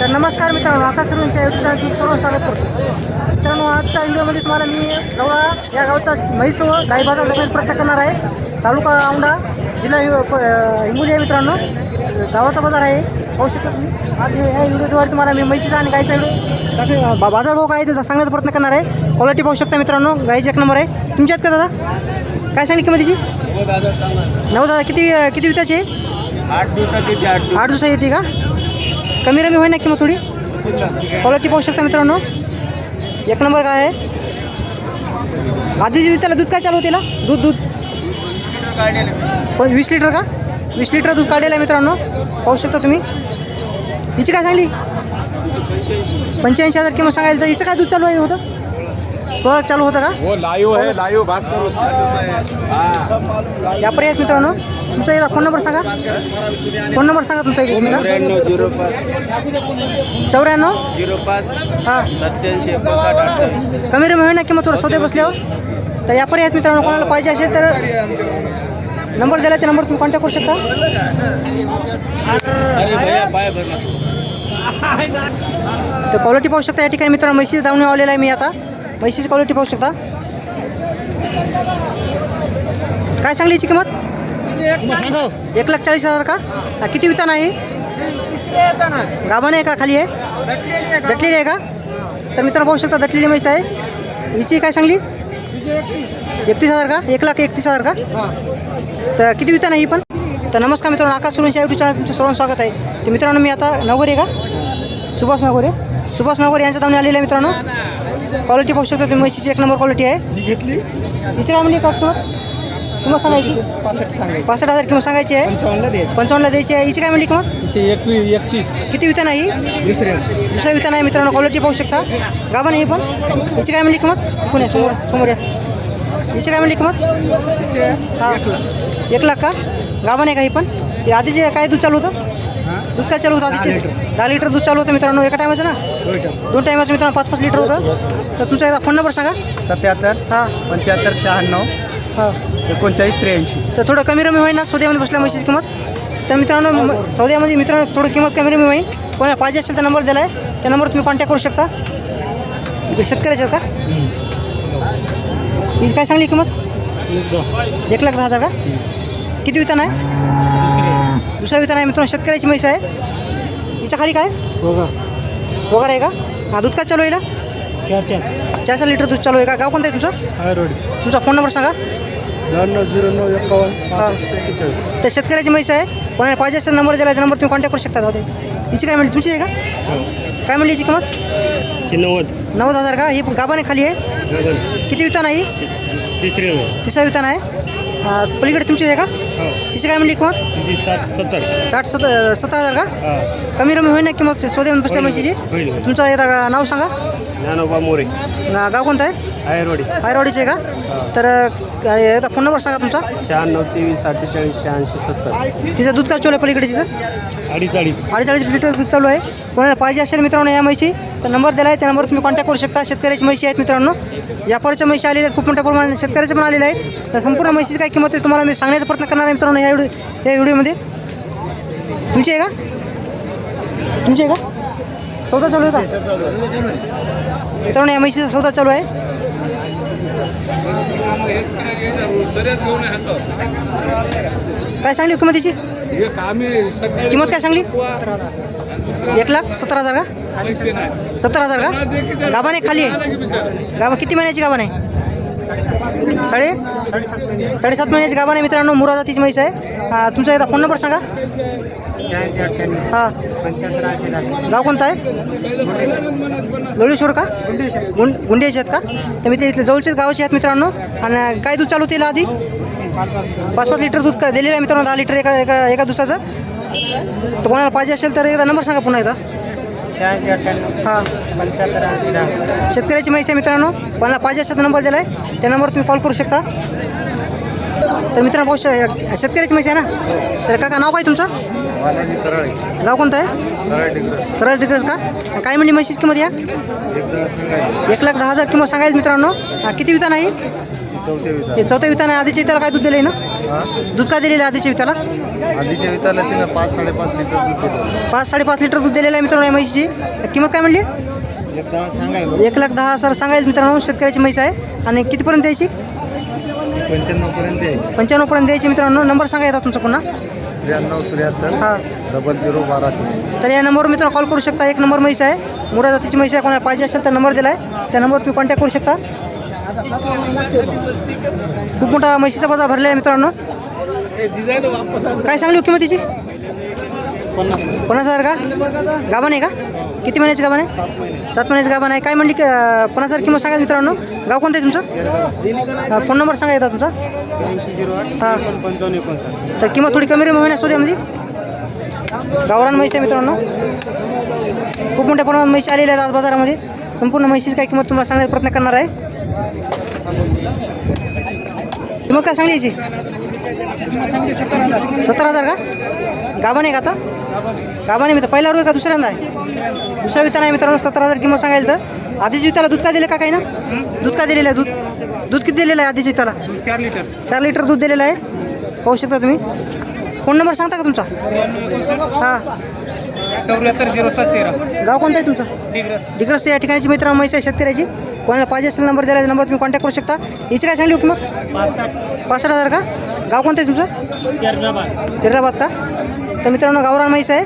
तर नमस्कार मित्रांनो आकाश सर्वांच्या युट्यूब सर्व स्वागत करतो. मित्रांनो आजच्या व्हिडिओमध्ये तुम्हाला मी गवळा या गावचा म्हैस व गाई बाजार दाखवण्याचा प्रयत्न करणार आहे. तालुका औंढा जिल्हा प- हिंगोली आहे मित्रांनो. गावाचा बाजार आहे. पाहू शकता तुम्ही. आज हे- या व्हिडिओद्वारे तुम्हाला मी म्हैसीचा आणि गायचा व्हिडिओ दाखव बा- बाजारभाव काय त्याचा सांगण्याचा प्रयत्न करणार आहे. क्वालिटी पाहू शकता मित्रांनो. गायची एक नंबर आहे. तुमच्यात का दादा? काय सांगली किंमतीची? नऊ दादा किती किती आहे आठ दिवसात येते आठ आठ दिवसात येते का? कमी रमी होईल ना किंमत थोडी? क्वालिटी पाहू शकता मित्रांनो. एक नंबर काय आहे. आधी त्याला दूध काय चालू होते ना? दूध दूध. पण वीस लिटर का? वीस लिटर दूध काढलेलं आहे मित्रांनो. पाहू शकता तुम्ही. हिची काय सांगली? पंच्याऐंशी हजार किंमत सांगायला तर हिचं काय दूध चालू आहे होतं? सोळा चालू होतं का? वो लाईव है लाईव बात करो. हाँ. या पर्यायात मित्रांनो तुमचा एकदा फोन नंबर सांगा. फोन नंबर सांगा तुमचा एक त्र्याण्णव झिरो पाच. चौऱ्याण्णव? झिरो पाच हां. सत्याऐंशी एकोणसाठ अठ्ठावीस. कमी रमी होईल ना किंमत थोडं सौदे बसल्यावर तर या पर्यायात मित्रांनो कोणाला पाहिजे असेल तर नंबर दिला त्या नंबर तुम्ही कॉन्टॅक्ट करू शकता. अरे भैया पाय भरला. तर क्वालिटी पाहू शकता या ठिकाणी मित्रांनो म्हैशीच धावणे आलेला आहे मी आता. म्हशीची क्वालिटी पाहू शकता. काय सांगली याची किंमत? एक लाख चाळीस हजार का? किती वितान आहे गाभण आहे का खाली आहे दटलेली आहे का? तर मित्रांनो पाहू शकता दटलेली म्हैस आहे. हिची काय सांगली? एकतीस हजार का? एक लाख एकतीस हजार का? तर किती वितान आहे ही पण? तर नमस्कार मित्रांनो आकाश सुरेश यूट्यूब चॅनल तुमचं सर्वांचं स्वागत आहे. तर मित्रांनो मी आता नगोरे का? सुभाष नगोरे सुभाष नगोरे यांच्या दावणे आलेले आहे मित्रांनो. क्वालिटी पाहू शकता तुम्ही म्हशीची एक नंबर क्वालिटी आहे. घेतली. हिची काय म्हणली का किंमत? तुम्हाला सांगायची? पासष्ट सांगायची. पासष्ट हजार किंमत सांगायची आहे. पंचावन्नला द्यायची. पंचावन्नला द्यायची आहे. हिची काय म्हणली किंमत? तिचे एकवीस एकतीस. किती वितान आहे ही? दुसरे दुसऱ्या वितान आहे मित्रांनो क्वालिटी पाहू शकता. गाभण आहे ही पण. हिची काय म्हणली किंमत? पुण्या समोर समोर या. हिची काय म्हणली किंमत? हा. एक लाख का? गाभण आहे का ही पण? हे आधीचे काय दूध चालू होतं? दूध काय चालू होतं आधीचे? लिटर. दहा लिटर दूध चालू होतं मित्रांनो एका टायमाचं ना? दोन टायमाचं मित्रांनो पाच पाच लिटर होतं. तर तुमचा फोन नंबर सांगा. सत्याहत्तर हां. पंच्याहत्तर शहाण्णव हां. एकोणचाळीस त्र्याऐंशी. तर थोडं कमी रमी होईल ना सौद्यामध्ये बसल्या म्हशीची किंमत? तर मित्रांनो सौद्यामध्ये मित्रांनो थोडं किंमत कमी रमी होईल कोणाला पाहिजे असेल तर नंबर दिला आहे त्या नंबर तुम्ही कॉन्टॅक्ट करू शकता. शेतकऱ्याचे का? काय सांगली किंमत? एक लाख दहा हजार का? किती वितान आहे दुसरा. वितान आहे मित्रांनो शेतकऱ्याची म्हैस आहे. हिच्या खाली काय? वगैरे. आहे का? हा दूध काय चालू आहे? चार चार. चारशे लिटर दूध चालू आहे का? गाव कोणतं आहे तुमचं? रोड तुमचा फ़ोन नंबर सांगा. ब्याण्णव झिरो नऊ एकावन्न तर शेतकऱ्याची म्हैस आहे. कोणाला पाहिजे असेल नंबर दिला नंबर तुम्ही कॉन्टॅक्ट करू शकता. जाऊ हिची काय म्हणली? तुमची आहे का? काय म्हणली हिची किंमत? नव्वद. नव्वद हज़ार का? ही गाभाने खाली आहे. किती वितान आहे? तिसरी तिसरा वितान आहे अं, पलीकडे तुमची आहे का? तिची काय म्हणली किंमत? साठ सत्तर. साठ सत सत्तर हजार का? कमी रमी होईल ना किंमत सोद्या बसल्या म्हशीची? होईल तुमचं एकदा नाव सांगा. ज्ञानोबा मोरे. गा- गाव कोणतं आहे? आयरोडी आयरवाडीचे का? तर एकदा फोन नंबर सांगा तुमचा. शहाण्णव तेवीस अठ्ठेचाळीस शहाऐंशी सत्तर. तिचं दूध काय चालू आहे पलीकडे तिचं? अडीच अडीच अडीच लिटर दूध चालू आहे. कोणाला पाहिजे असेल मित्रांनो या म्हशी तर नंबर दिला आहे. त्या नंबर तुम्ही कॉन्टॅक्ट करू शकता. शेतकऱ्याची म्हशी आहेत मित्रांनो. व्यापाराच्या म्हशी आलेल्या आहेत. खूप मोठ्या प्रमाणात शेतकऱ्याचे पण आलेले आहेत. तर संपूर्ण म्हशीची काय किंमत आहे तुम्हाला मी सांगण्याचा प्रयत्न करणार आहे मित्रांनो या व्हिडिओ या व्हिडिओमध्ये. तुमची आहे का? तुमची आहे का? सौदा चालू आहे का? मित्रांनो या म्हशीचा सौदा चालू आहे. काय सांगली किंमतीची किंमत काय सांगली? एक लाख सत्तर हजार का? सत्तर हजार का? गाभा नाही खाली आहे. गाभा किती महिन्याची गाभा नाही? साडे? साडेसात महिन्याची गाभा नाही मित्रांनो मुरा जातीची म्हैस आहे. हा, तुमचा एकदा फोन नंबर सांगा. हां. गाव कोणतं आहे? लोळेश्वर का? गुंड गुंड्याचे आहेत का? तर मी ते इथले जवळचेच गावाचे आहेत मित्रांनो. आणि काय दूध चालू तिला आधी? पाच पाच लिटर दूध दिलेलं आहे मित्रांनो दहा लिटर एका एका एका दिवसाचं तर कोणाला पाहिजे असेल तर एकदा नंबर सांगा पुन्हा एकदा. हां. शेतकऱ्याची माहिती आहे मित्रांनो. कोणाला पाहिजे असेल तर नंबर दिला आहे त्या नंबरवर तुम्ही कॉल करू शकता. तर मित्रांनो शक- शेतकऱ्याची माहिती आहे ना? तर काका नाव काय तुमचं? बालाजी तरळे गाव कोणतं आहे? तरळे डिग्रस. कराड डिग्रस का? काय म्हणली म्हशीची किंमत या? एकदा सांगायचं. एक लाख दहा हजार किंमत सांगायचं मित्रांनो. हा, किती वितान आहे चौथ्या हे चौथ्या विताना आधीच्या विताला काय दूध दिलं आहे ना? हा? दूध काय दिलेलं आहे आधीच्या विताला आधीच्या तिनं पाच साडेपाच लिटर दूध पाच साडेपाच लिटर दूध दिलेलं आहे मित्रांनो या म्हशीची. किंमत काय म्हणली? एकदा एक लाख दहा हजार सांगायचं मित्रांनो शेतकऱ्याची म्हैस आहे. आणि कितीपर्यंत द्यायची पंच्याण्णव पर्यंत द्यायची पंच्याण्णवपर्यंत द्यायची मित्रांनो. नंबर सांगा येतात तुमचा पुन्हा. त्र्याण्णव त्र्याहत्तर हां. डबल झिरो बारा तर या नंबरवर मित्रांनो कॉल करू शकता. एक नंबर म्हैस आहे. मुरा जातीची म्हैस आहे. कोणाला पाहिजे असेल तर नंबर दिला आहे त्या नंबरवर तुम्ही कॉन्टॅक्ट करू शकता. खूप मोठा म्हशीचा बाजार भरलेला आहे मित्रांनो. काय सांगली हो किंमतीची? पन्नास हजार का? गाभण आहे का? किती महिन्याची गाभण आहे? सात महिन्याची गाभण आहे. काय म्हणली की, पन्नास हजार किंमत सांगा मित्रांनो? गाव कोणतं आहे तुमचं? फोन नंबर सांगा येतात तुमचा. हां. तर किंमत थोडी कमी रे महिन्या म्हणजे. गावरान म्हैस आहे मित्रांनो. खूप मोठ्या प्रमाणात म्हैस आलेल्या आहेत आज बाजारामध्ये. संपूर्ण म्हैसीची काय किंमत तुम्हाला सांगण्याचा प्रयत्न करणार आहे. किंमत काय सांगली याची? सत्तर हजार का? गाभण आहे का आता? गाभा नाही मित्र पहिला आहे का दुसऱ्यांदा आहे? दुसरा विता नाही मित्रांनो सत्तर हजार किंमत सांगायला तर. आधीच विताला दूध का दिलं का काही ना? दूध का दिलेलं आहे दूध? दूध किती दिलेलं आहे आधीच विताला चार लिटर. चार लिटर दूध दिलेलं आहे? पाहू शकता तुम्ही. फोन नंबर सांगता का तुमचा? हां. चौऱ्याहत्तर झिरो सात तेरा. गाव कोणतं आहे तुमचं? डिग्रस. डिग्रस या ठिकाणची मित्र म्हैस आहे शेतकऱ्याची. कोणाला पाहिजे असेल नंबर दिला नंबर तुम्ही कॉन्टॅक्ट करू शकता. हिची काय सांगली किंमत पासष्ट. हजार का? गाव कोणतं आहे तुमचं? हैदराबाद का? तर मित्रांनो गावरान म्हैस आहे.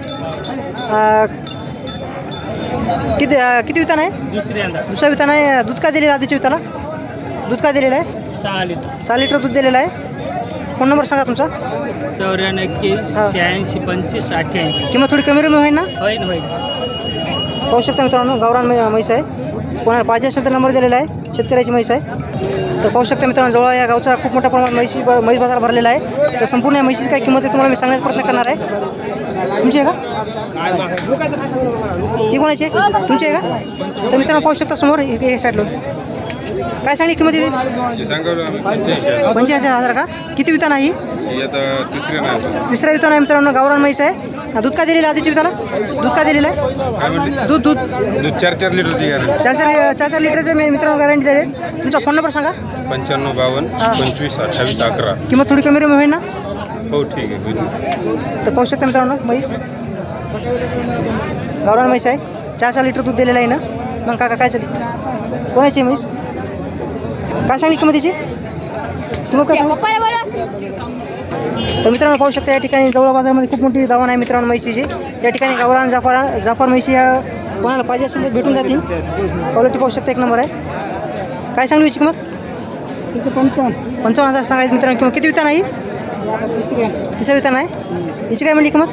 किती किती वितान आहे? दुसरा वितान आहे. दूध का दिलेलं आधीच्या विताला? दूध का दिलेलं आहे? सहा लिटर. सहा लिटर दूध दिलेलं आहे. फोन नंबर सांगा तुमचा. चौऱ्याण्णव एक्केवीस हा. शहाऐंशी पंचवीस अठ्ठ्याऐंशी. किंमत थोडी कमी रमी होईल ना? होईल होईल. पाहू शकता मित्रांनो गावरान म्हैस आहे. कोणाला पाहिजे असेल तर नंबर दिलेला आहे शेतकऱ्याची म्हैस आहे. तर पाहू शकता मित्रांनो जवळ या गावचा खूप मोठ्या प्रमाणात म्हैशी म्हैस बाजार भरलेला आहे. तर संपूर्ण या म्हैशीची काय किंमत आहे तुम्हाला मी सांगण्याचा प्रयत्न करणार आहे. तुमची आहे का? ही कोणाची आहे? तुमची आहे का? तर मित्रांनो पाहू शकता समोर एक साईडला काय सांगली किंमत आम्ही पंच्याऐंशी हजार का? किती वितान आहे ही? ही तिसऱ्या वितान आहे मित्रांनो गावरान म्हैस आहे. हा, दूध का दिलेलं आधीच्या विताला दूध का दिलेलं आहे? दूध दूध? दूध चार चार लिटरची गॅरंटी. चार चार चार चार लिटरचं मी मित्रांनो गॅरंटी दिले तुमचा फोन नंबर सांगा. पंच्याण्णव बावन्न हा. पंचवीस अठ्ठावीस अकरा. किंमत थोडी कमी होईल ना? हो ठीक आहे तर पाहू शकता मित्रांनो म्हैस. गावरान म्हैस आहे. चार चार लिटर दूध दिलेलं आहे ना? मग काका काय चालली कोणाची आहे म्हैस? काय सांगली किंमत तिची किंमत काय सांगली? तर मित्रांनो पाहू शकता या ठिकाणी जवळ बाजारामध्ये खूप मोठी दावण आहे मित्रांनो म्हैशीची. या ठिकाणी गावरान जाफर जाफर म्हैशी या कोणाला पाहिजे असेल तर भेटून जातील. क्वालिटी पाहू शकता एक नंबर आहे. काय सांगली याची किंमत पंचावन्न. पंचावन्न हजार सांगायचं मित्रांनो. किंमत किती वितान आहे. तिसऱ्या तिसऱ्या वितान आहे? हिची काय म्हणली किंमत?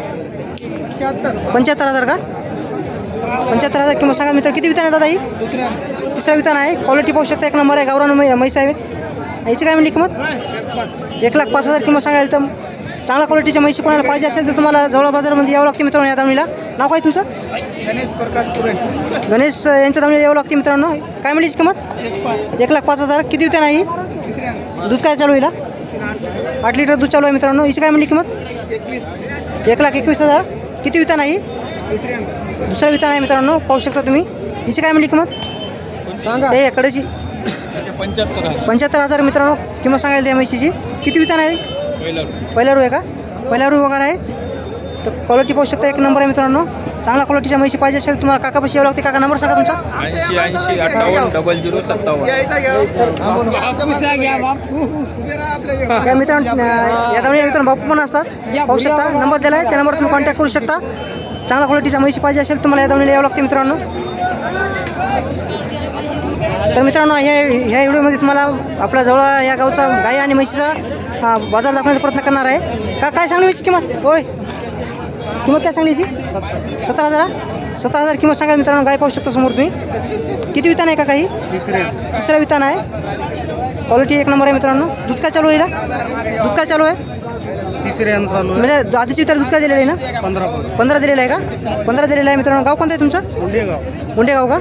शहात्तर पंच्याहत्तर हजार का? पंच्याहत्तर हजार किंमत सांगा मित्र किती वितान आहे दादा ही? तिसरा वितान आहे. क्वालिटी पाहू शकता एक नंबर आहे. गावरान म्हैस आहे. याची काय म्हणली किंमत? एक लाख पाच हजार किंमत सांगायला तर चांगल्या क्वालिटीच्या म्हैशी कोणाला पाहिजे असेल तर तुम्हाला जवळ बाजारामध्ये यावं लागते मित्रांनो या दामणीला. नाव काय तुमचं? गणेश प्रकाश पुरे. गणेश यांच्या दामणीला यावं लागते मित्रांनो. काय म्हणली हिची किंमत? एक लाख पाच हजार. किती वितान आहे ही? तिसऱ्या. दूध काय चालू आहे हिला? आठ लिटर दूध चालू आहे मित्रांनो. हिची काय म्हणली किंमत? एक लाख एकवीस हजार. किती वितान आहे ही? दुसऱ्या. दुसरा वितान आहे मित्रांनो. पाहू शकता तुम्ही. हिची काय म्हणली किंमत? सांगा. ते कडेची. पंच्याहत्तर हजार. मित्रांनो किंमत सांगायला त्या म्हशीची. किती वितान आहे? पहिला पहिला रू आहे का? पहिला रू वगैरे आहे. तर क्वालिटी पाहू शकता एक नंबर आहे मित्रांनो. चांगला क्वालिटीच्या म्हशी पाहिजे असेल तुम्हाला काकापाशी यावं लागते. काका नंबर सांगा तुमचा. ऐंशी ऐंशी अठ्ठावन्न डबल झिरो सत्तावन्न. या मित्रांनो या मित्रांनो बापू पण असतात. पाहू शकता नंबर दिला आहे त्या नंबर तुम्ही कॉन्टॅक्ट करू शकता. चांगला क्वालिटीच्या म्हशी पाहिजे असेल तुम्हाला या दावणीला यावं लागते मित्रांनो. तर मित्रांनो ह्या ह्या व्हिडिओमध्ये तुम्हाला आपल्या जवळ या गावचा गाई आणि म्हशीचा बाजार दाखवण्याचा प्रयत्न करणार आहे. का काय सांगली याची किंमत? होय किंमत काय सांगली याची? सत्तर हजार सत्तर हजार किंमत सांगा मित्रांनो गाय पाहू शकता समोर तुम्ही. किती वितान आहे का काही? तिसरे. तिसरा वितान आहे. क्वालिटी एक नंबर आहे मित्रांनो. दूध काय चालू आहे? दूध काय चालू आहे? तिसऱ्यानं चालू आहे. म्हणजे आधीची वितार दूध काय दिलेलं आहे ना? पंधरा पंधरा दिलेलं आहे का? पंधरा दिलेलं आहे. मित्रांनो गाव कोणतं आहे तुमचं? मुंडेगाव. मुंडेगाव का?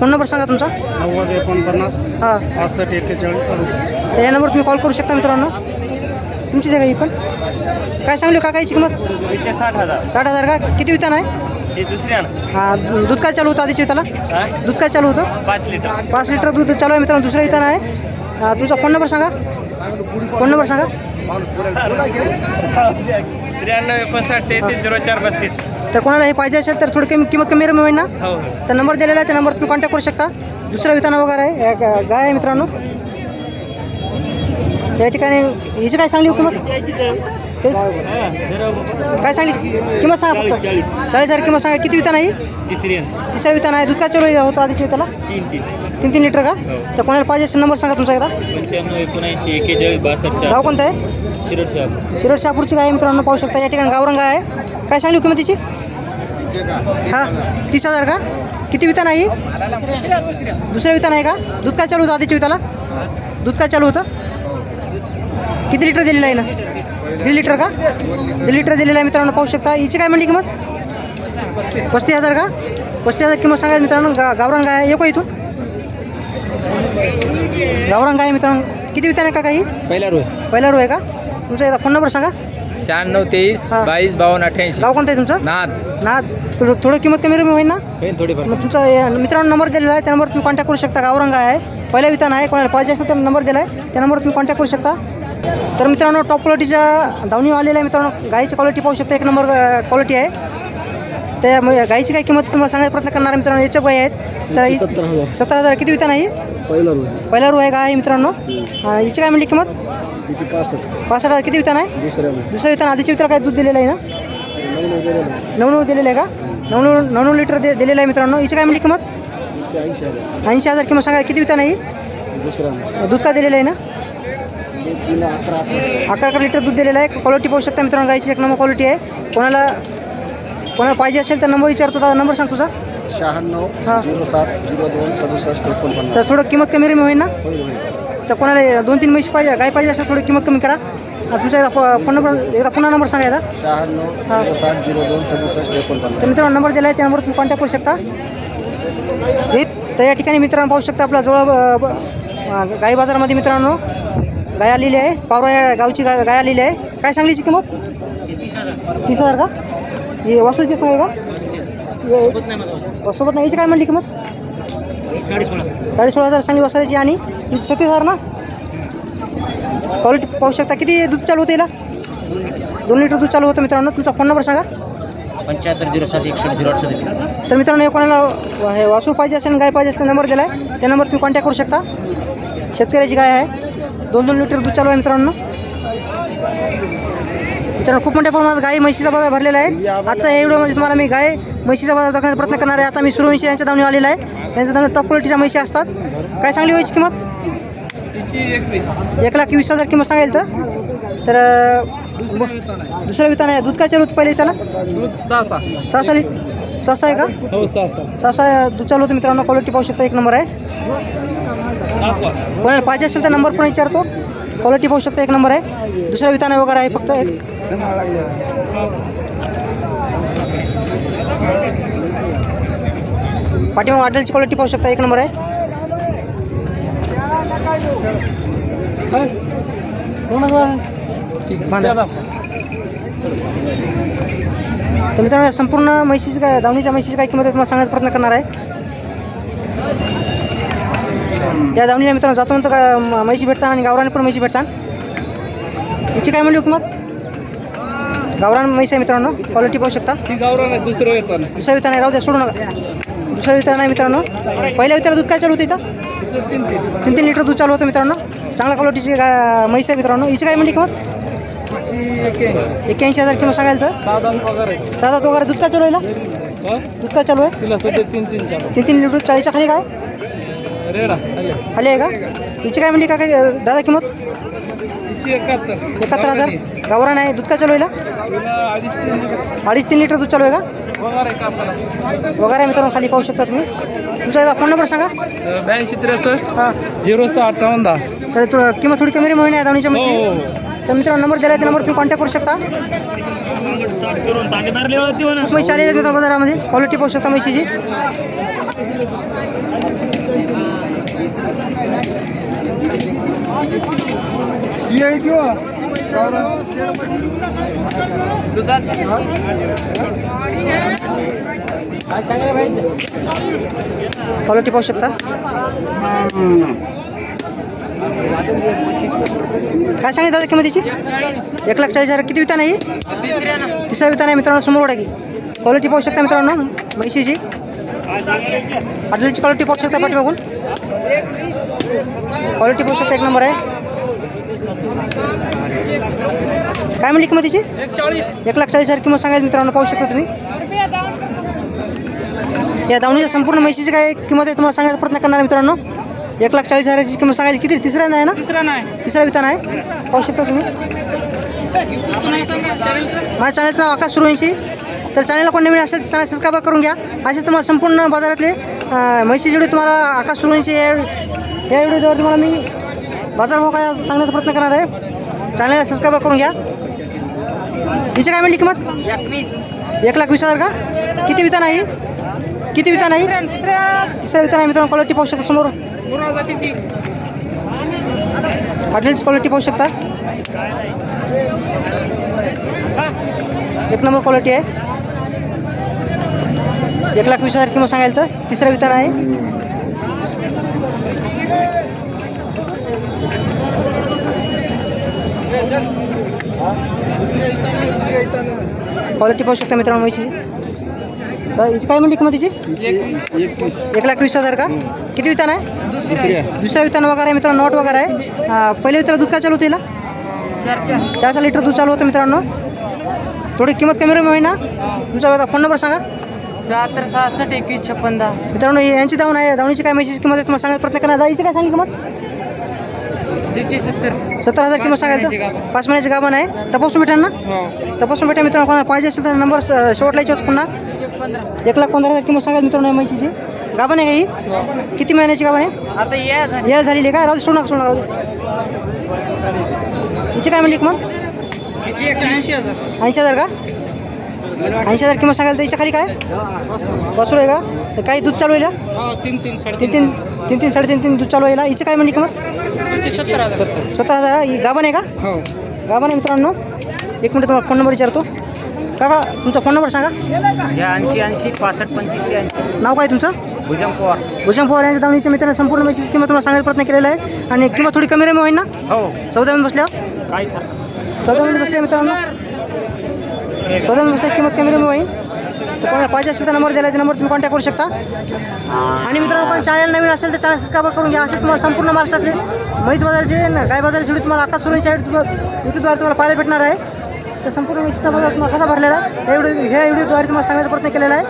फोन नंबर सांगा तुमचा. नव्वद एकोणपन्नास हां. पासष्ट एक्केचाळीस अडुसष्ट तर या नंबर तुम्ही कॉल करू शकता मित्रांनो. तुमची जागा ही पण. काय सांगली काका याची किंमत साठ हजार. साठ हजार का? किती वितान आहे? हे हां दूध काय चालू होतं आधीच्या विताला दूध काय चालू होतं? पाच लिटर. पाच लिटर दूध चालू आहे मित्रांनो दुसऱ्या वितान आहे. अं, तुमचा फोन नंबर सांगा. फोन नंबर सांगा. त्र्याण्णव एकोणसाठ तेहतीस झिरो चार बत्तीस. तर कोणाला हे पाहिजे असेल तर थोडी कमी किंमत कमी होईल ना? हो हो. तर नंबर दिलेला आहे त्या नंबर तुम्ही कॉन्टॅक्ट करू शकता. दुसरा विताना वगैरे आहे गा- गाय आहे मित्रांनो. या ठिकाणी हिची काय सांगली हो किंमत? तेच. काय सांगली? किंमत सांगा फक्त. चाळीस हजार किंमत सांगा. किती वितान आहे तिसरी तिसरा वितान आहे. दूध काय चालू होतं आधीच्या विताला? तीन तीन. तीन तीन लिटर का? तर कोणाला पाहिजे असेल नंबर सांगा तुमचा एकदा. पंच्याण्णव एकोणऐंशी बासष्ट गाव कोणतं आहे? शिरड शहापूर. शिरोड शहापूरची गाय आहे मित्रांनो पाहू शकता. या ठिकाणी गावरंग आहे. काय सांगली हो किंमत तिची हा तीस हजार का? किती वितान आहे ही? दुसऱ्या वितान आहे का? दूध काय चालू होतं आधीच्या विताला? दूध काय चालू होतं? किती लिटर दिलेलं आहे ना? दीड लिटर का? दीड लिटर दिलेलं आहे मित्रांनो पाहू शकता. हिची काय म्हणली किंमत? पस्तीस हजार का? पस्तीस हजार किंमत सांगायचं मित्रांनो गा गावरान गाय आहे. येऊ का इथून? गावरान आहे मित्रांनो? किती वितान आहे का काही पहिला रोज. पहिला रो आहे का? तुमचा एकदा फोन नंबर सांगा. शहाण्णव तेवीस हा. बावीस बावन्न अठ्ठ्याऐंशी. गाव कोणतं आहे तुमचं? नाद. ना थोडं थोडं किंमत कमी कमी होईल ना? थोडीफार. मग तुमचा हे मित्रांनो नंबर दिलेला आहे त्या नंबर तुम्ही कॉन्टॅक्ट करू शकता. गावरंग आहे? पहिल्या वितान आहे कोणाला पाहिजे असेल तर नंबर दिला आहे त्या नंबर तुम्ही कॉन्टॅक्ट करू शकता. तर मित्रांनो टॉप क्वालिटीच्या दावणी आलेल्या आहे मित्रांनो. गाईची क्वालिटी पाहू शकता. एक नंबर क्वालिटी आहे. त्या म- गाईची काय किंमत तुम्हाला सांगण्याचा प्रयत्न करणार आहे मित्रांनो. याच्या गाई आहेत. तर हि- सत्तर हजार. सत्तर हजार. किती वितान आहे पहिला रोज. पहिला रू आहे गाय आहे मित्रांनो? आणि हिची काय म्हणली किंमत? तिची पासष्ट. पासष्ट हजार किती वितान आहे? दुसऱ्या दुसऱ्या वितान आधीच्या वितान काय दूध दिलेलं आहे ना? नऊ नऊ दिलेलं आहे. का? नऊ नऊ नऊ नऊ लिटर दे दिलेलं आहे मित्रांनो. हिची काय म्हणली किंमत? ऐंशी हजार. ऐंशी हजार किंमत सांगा किती वितान आहे ही? दूध का दिलेलं आहे ना? अकरा अकरा. अकरा अकरा लिटर दूध दिलेलं आहे. क्वालिटी पाहू शकता मित्रांनो गाईची एक नंबर क्वालिटी आहे. कोणाला कोणाला पाहिजे असेल तर नंबर विचारतो दादा. नंबर सांग तुझा. शहाण्णव हा. झिरो सात झिरो दोन सदुसष्ट एकोणपन्नास. तर थोडं किंमत कमी कमी होईल ना होईल होईल. तर कोणाला दोन तीन म्हशी पाहिजे गाय पाहिजे असेल थोडी किंमत कमी करा. आणि तुमचा एकदा फोन नंबर एकदा पुन्हा नंबर सांगायचा शहाण्णव हा. झिरो सात झिरो दोन सदुसष्ट एकोणपन्नास. तर मित्रांनो नंबर दिला आहे त्या नंबर तुम्ही कॉन्टॅक्ट करू शकता. हे तर या ठिकाणी मित्रांनो पाहू शकता आपला जवळ ब- ब- अं, गाई बाजारामध्ये मित्रांनो गाय आलेली आहे. पावरा या गावची गाय गाय आलेली आहे. काय सांगलीची किंमत? तीस हजार का? हे वासूची सांगा का? सोबत नाही याची काय म्हणली किंमत? साडे सोळा. हजार सांगली वासाची आणि छत्तीस हजार ना? क्वालिटी पाहू शकता. किती दूध चालू होतं याला? दोन लिटर दूध चालू होतं मित्रांनो. तुमचा फोन नंबर सांगा. पंच्याहत्तर झिरो सात एकशे झिरो आठ सदतीस. तर मित्रांनो हे कोणाला हे वासरू पाहिजे असेल गाय पाहिजे असेल नंबर दिला आहे त्या नंबर तुम्ही कॉन्टॅक्ट करू शकता. शेतकऱ्याची गाय आहे. दोन दोन लिटर दूध चालू आहे मित्रांनो. मित्रांनो खूप मोठ्या प्रमाणात गाय म्हशीचा बाजार भरलेला आहे. आजच्या या व्हिडिओमध्ये तुम्हाला मी गाय म्हशीचा बाजार दाखवण्याचा प्रयत्न करणार आहे. आता मी सूर्यवंशी यांच्या दावणी आलेला आहे. त्यांच्या दावणी टॉप क्वालिटीच्या म्हशी असतात. काय चांगली व्हायची किंमत? एक लाख वीस हजार किंमत सांगेल तर? दुसरं वितान आहे. दूध काय चालू होतं पहिले त्याला? सहा सहा लिट सहा सहा आहे का? हो सहा दूध चालू होतं मित्रांनो. क्वालिटी पाहू शकता एक नंबर आहे. कोणाला पाहिजे असेल तर नंबर पण विचारतो. क्वालिटी पाहू शकता एक नंबर आहे. दुसरा वितान वगैरे आहे फक्त एक. पाठीमाग हॉटेलची क्वालिटी पाहू शकता एक नंबर आहे. तर मित्रांनो संपूर्ण म्हशीची काय दावणीच्या म्हशीची काय किंमत आहे तुम्हाला सांगण्याचा प्रयत्न करणार आहे. या दावणीला मित्रांनो जातो म्हणतो का म्हैशी म्हशी भेटतात आणि गावराने पण म्हशी भेटतात. याची काय म्हणली किंमत गावरान म्हैस आहे मित्रांनो. क्वालिटी पाहू शकता. दुसरं वितान आहे. राहू द्या सोडू नका. दुसऱ्या वितान आहे मित्रांनो. पहिल्या विताला दूध काय चालू होतं इथं? तीन तीन लिटर दूध चालू होतं मित्रांनो. चांगल्या क्वालिटीची म्हैस आहे मित्रांनो. हिची काय म्हणली किंमत? एक्क्याऐंशी. हजार किंमत सांगायला तर. साधा वगैरे दूध काय चालू आहे ना? दूध काय चालू आहे? तिला सध्या तीन तीन तीन तीन लिटर चाळीसच्या खाली काय? खाली. आहे का? हिची काय म्हणली का काय दादा किंमत? एकाहत्तर. एकाहत्तर हजार. गावरान आहे दूध काय चालू आहे ना? अडीच तीन लिटर दूध चालू आहे का? पगार आहे कासाला वगैरे मित्रांनो खाली पाहू शकता तुम्ही. तुमचा एकदा फोन नंबर सांगा. ब्याऐंशी त्रेसष्ट हां. झिरो सहा अठ्ठावन्न दहा. तर थोडं किंमत थोडी कमी होईल दावणीच्या हो म्हशी हो तर मित्रांनो नंबर दिला त्या नंबर तुम्ही कॉन्टॅक्ट करू शकता. आहेत मित्रांनो बाजारामध्ये. क्वालिटी पाहू शकता म्हशीची क्वालिटी पाहू शकता काय सांगितलं दादा किंमतीची एक लाख चाळीस हजार किती वितान आहे ही? तिसरा वितान आहे मित्रांनो समोर ओढा की क्वालिटी पाहू शकता मित्रांनो म्हैशीची पाटीलची क्वालिटी पाहू शकता पाठी बघून क्वालिटी पाहू शकता एक नंबर आहे काय म्हणली किंमतीची एक लाख चाळीस हजार किंमत सांगायची मित्रांनो पाहू शकता तुम्ही. या दावणीच्या संपूर्ण म्हैशीची काय किंमत आहे तुम्हाला सांगायचा प्रयत्न करणार मित्रांनो? एक लाख चाळीस हजाराची किंमत सांगायची. किती? तिसऱ्यांदा आहे ना? तिसरा नाही. तिसरा वितान आहे पाहू शकता तुम्ही. माझ्या चॅनलचं नाव आकाश सुरवंशी. तर चॅनलला कोण नवीन असेल चॅनल सबस्क्राईब करून घ्या. असेच तुम्हाला संपूर्ण बाजारातले अं, म्हैशी जेवढे तुम्हाला आकाश सुरवंशी या या व्हिडिओद्वारे तुम्हाला मी बाजारभाव काय सांगण्याचा प्रयत्न करणार आहे? चॅनलला सबस्क्राईब करून घ्या. हिची काय म्हणली किंमत? एक लाख वीस हजार का? किती वितान आहे किती वितान आहे तिसऱ्या वितान आहे मित्रांनो क्वालिटी पाहू शकता समोर. हॉटेलची क्वालिटी पाहू शकता. एक नंबर क्वालिटी आहे. एक लाख वीस हजार किंमत सांगायला तर तिसरा वितान आहे क्वालिटी पाहू शकता मित्रांनो म्हैशी. तर हिची काय म्हणली किंमत तिची एक लाख वीस हजार का? किती वितान आहे? दुसऱ्या. दुसरा वितान वगैरे आहे मित्रांनो नोट वगैरे आहे. पहिले वितान दूध काय चालू होतं हिला? चार चार लिटर दूध चालू होतं मित्रांनो. थोडी किंमत कमी होईल ना? तुमचा फोन नंबर सांगा. शहात्तर सहासष्ट एकवीस छप्पन दहा. मित्रांनो ही यांची दावण आहे. दावणीची काय म्हशीची किंमत आहे? तुम्हाला सांगायचा प्रयत्न करणार. हिची काय सांगली किंमत? त्याची सत्तर. सत्तर हजार किंमत पाच सांगायचं? महिन्याची पाच महिन्याची गाभण आहे. तपासून भेटेल ना हो. तपासून भेटेल मित्रांनो कोणाला पाहिजे असेल तर नंबर शेवटला याच्यावर पुन्हा. पंधरा. एक लाख पंधरा हजार किंमत सांगायची मित्रांनो या म्हशीची. गाभण आहे का ही? किती महिन्याची गाभण आहे? आता या झाली. झालेली आहे का? राजू सोडणार सोडणार राजू. हिची काय म्हणली किंमत? त्याची एकोणऐंशी हजार. ऐंशी हजार का? ऐंशी हजार किंमत सांगायला तर हिच्या खाली काय? वासरू आहे का? तर काही दूध चालू आहे? तीन तीन तीन तीन तीन तीन साडेतीन तीन दूध चालू आहे ना हिची काय म्हणली किंमत? सत्तर हजार. सत्तर. सतरा हजार ही? गाभण आहे का? हो. गाभण आहे मित्रांनो. एक मिनिट तुम्हाला फोन नंबर विचारतो. काका तुमचा फोन नंबर सांगा. या ऐंशी ऐंशी पासष्ट पंच्याऐंशी ऐंशी नाव काय तुमचं? भुजंग पवार. भुजंग पवार यांच्या दावणीच्या मित्रांनो संपूर्ण मेसेज किंमत तुम्हाला सांगण्याचा प्रयत्न केलेला आहे. आणि किंमत थोडी कमी रेमी होईल ना? हो. चौदामध्ये बसल्यावर काय चौदामध्ये बसल्या मित्रांनो. चौदामध्ये बसल्या किंमत कमी रेमी होईल तर कोणाला पाहिजे असेल तर नंबर दिला त्या नंबर तुम्ही कॉन्टॅक्ट करू शकता. आणि मित्रांनो कोण चॅनल नवीन असेल तर चॅनल सबस्क्राईब करून घ्या. असे तुम्हाला संपूर्ण महाराष्ट्रातले म्हैस बाजारचे ना गाय बाजाराची व्हिडिओ तुम्हाला आकाश सुरेश यूट्यूबद्वारे तुम्हाला पाहायला भेटणार आहे. तर संपूर्ण म्हैशीचा बाजार तुम्हाला कसा भरलेला आहे? व्हिडिओ ह्या व्हिडिओद्वारे तुम्हाला सांगण्याचा प्रयत्न केलेला आहे.